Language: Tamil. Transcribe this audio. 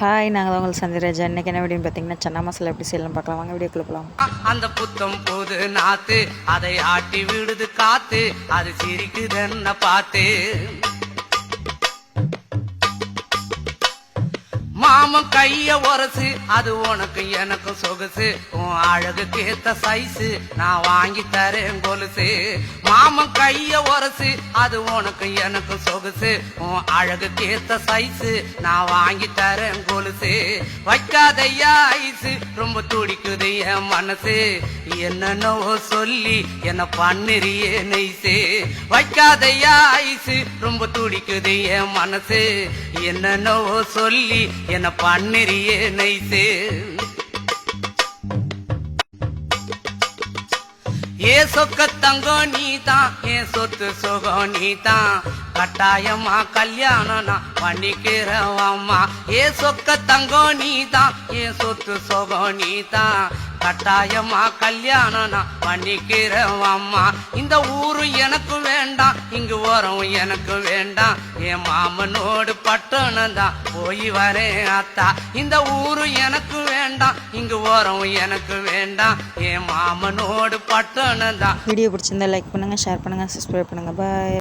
ஹாய் நாங்கள் உங்கள் சந்திரராஜா இன்னைக்கு என்ன வீடியோன்னு பார்த்தீங்கன்னா சன்னா மசாலா எப்படி செய்யலாம் பார்க்கலாம். வாங்க வீடியோக்குள்ள போகலாம் அந்த புத்தம் போது நாத்து அதை ஆட்டி விடுது காத்து அது சிரிக்குதுன்னு பார்த்து. மாமன் கைய உரசு அது உனக்கு எனக்கு சொகுசு. உன் அழகுக்கு ஏத்த சைஸு நான் வாங்கி தரேன் கொலுசு. மாமன் கைய உரசு அது உனக்கு எனக்கு சொகுசு. உன் அழகுக்கு ஏத்த சைஸு நான் வாங்கி தரேன் கொலுசு. வைக்காதையா ஐசு ரொம்ப துடிக்குது என் மனசு. என்னென்னவோ சொல்லி என்ன பண்ணுறியே நைசு வைக்காதையா ஐசு ரொம்ப துடிக்குது என் மனசு. என்னென்னவோ சொல்லி என்ன பண்ணுறியே நைசு ஏ சொக்க தங்கம் நீ தான் சொத்து சுகம் நீ தான் கட்டாயமா கல்யாணம் நான் ஏ சொக்க தங்கம் நீ தான் சொத்து சுகம் நீ தான் கட்டாயமா கல்யாணம் நான் இந்த ஊரு எனக்கு வேண்டாம் இங்கு வரும் எனக்கு வேண்டாம். என் மாமனோடு பட்டணம் தான் போய் வரேன் அத்தா. இந்த ஊரு எனக்கு வேண்டாம் இங்கு ஓரம் எனக்கு வேண்டாம் என் மாமனோடு பட்டணம் தான். வீடியோ பிடிச்சிருந்தா லைக் பண்ணுங்கள் ஷேர் பண்ணுங்கள் சப்ஸ்கிரைப் பண்ணுங்கள் பாய்